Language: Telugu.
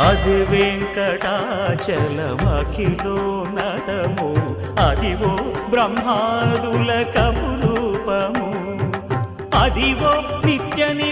అది వెంకటాచలమఖిలో నటము. అదివో బ్రహ్మాదుల కపురూపము. అదివో నిత్యని